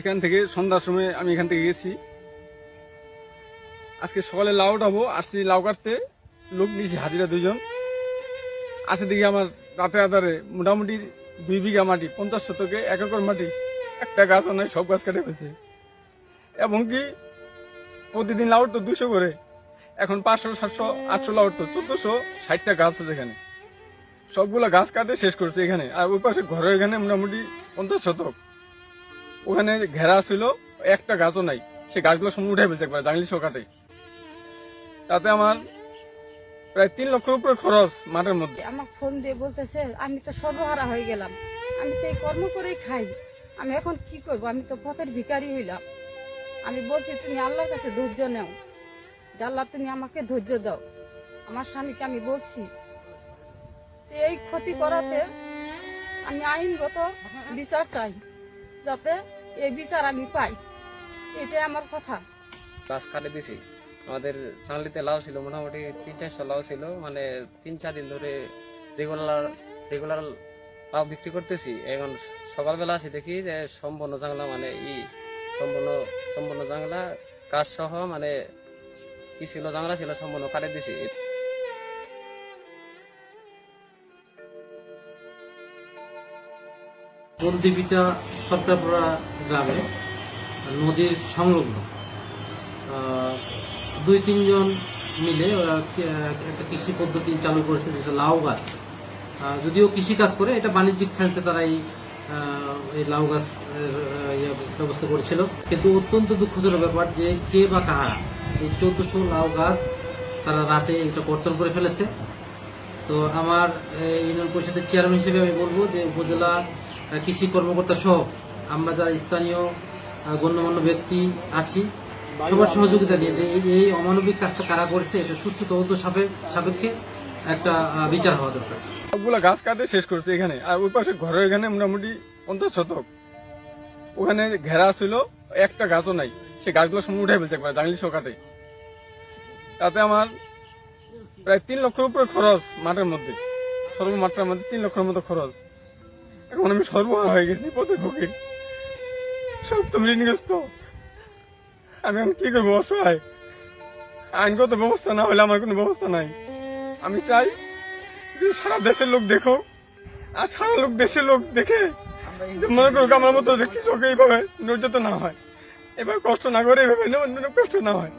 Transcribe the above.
এখান থেকে সন্ধ্যার সময় আমি এখান থেকে গেছি। আজকে সকালে লাউ উঠাবো, আসছি লাউ কাটতে। লোক নিয়েছি, হাজিরা দুজন আসে দিকে আমার রাতে আধারে মোটামুটি দুই বিঘা মাটি, পঞ্চাশ শতকে এক একর মাটি, একটা গাছ নয় সব গাছ কেটে ফেলছে। এবং কি প্রতিদিন লাউ তো দুশো করে, এখন পাঁচশো, সাতশো, আটশো লাউ তো চোদ্দশো, ষাটটা গাছ আছে এখানে। সবগুলো গাছ কাটে, শেষ করছে এখানে। আর ওই পাশে ঘরের এখানে মোটামুটি পঞ্চাশ শতক। ওখানে ঘেরা ছিল, একটা গাছও নাই। সে গাছগুলো সব উঠে ফেলছে একবার জাংলি কাটে তাতে আমার প্রায় তিন লক্ষের উপরে খরচ মাঠের মধ্যে। আমাকে ফোন দিয়ে বলতেছে, আমি তো সর্বহারা হয়ে গেলাম। আমি তো এই কর্ম করেই খাই। আমি এখন কি করব? আমি তো পথের ভিখারি হইলাম। আমি বলছি, তুমি আল্লাহর কাছে ধৈর্য নাও। আল্লাহ তুমি আমাকে ধৈর্য দাও। আমার স্বামীকে আমি বলছি এই ক্ষতি করাতে আমি আইনগত বিচার চাই। যাতে এই বিচার আমি পাই। এটাই আমার কথা। গাছ কাটে দিছি আমাদের চাংলিতে লাউ ছিল, মোটামুটি তিন চারশো লাউ ছিল। মানে তিন চার দিন ধরে রেগুলার রেগুলার লাউ বিক্রি করতেছি। এখন সকালবেলা আসি দেখি যে সম্পূর্ণ জাংলা মানে ই সম্পূর্ণ সম্পূর্ণ জাংলা গাছ সহ মানে কি ছিল, জাংলা ছিল, সম্পূর্ণ কাটে দিছি। বন্দিবিটা সরকারপাড়া গ্রামে নদীর সংলগ্ন। দুই তিনজন মিলে ওরা একটা কৃষি পদ্ধতি চালু করেছে, যেটা লাউ গাছ। যদিও কৃষি কাজ করে, এটা বাণিজ্যিক সেন্সে তারা এই লাউ গাছ ব্যবস্থা করেছিল। কিন্তু অত্যন্ত দুঃখজনক ব্যাপার যে কে বা কারা এই চোদ্দশো লাউ গাছ তারা রাতে এটা কর্তন করে ফেলেছে। তো আমার ইউনিয়ন পরিষদের চেয়ারম্যান হিসেবে আমি বলব যে উপজেলা কৃষি কর্মকর্তা সহ আমরা যারা স্থানীয় গণ্যমান্য ব্যক্তি আছি সবার সহযোগিতা নিয়ে যে এই- এই অমানবিক কাজটা কারা করছে এটা সুষ্ঠু তদন্ত সাপে- সাপেক্ষে একটা বিচার হওয়া দরকার। সবগুলা গাছ কাটে শেষ করছে এখানে। আর ওই পাশে ঘরের এখানে মোটামুটি পঞ্চাশ শতক। ওখানে ঘেরা ছিল একটা গাছও নাই। সে গাছগুলো সব উঠে ফেলছে একবার জাংলি কাটে। তাতে আমার প্রায় তিন লক্ষের উপরে খরচ মাঠের মধ্যে। সর্ব সর্বমাত্রার মধ্যে তিন লক্ষের মতো খরচ। এখন আমি সর্বহারা হয়ে গেছি, পথে ফকির সব তো ঋণগ্রস্ত আমি এখন কি করব, অসহায়? আইনগত ব্যবস্থা না হলে আমার কোনো ব্যবস্থা নাই। আমি চাই যে সারা দেশের লোক দেখো, আর সারা লোক দেশের লোক দেখে মনে করুক আমার মতো কৃষক এইভাবে নির্যাতন না হয়। এবার কষ্ট না করে এভাবে কষ্ট না হয়।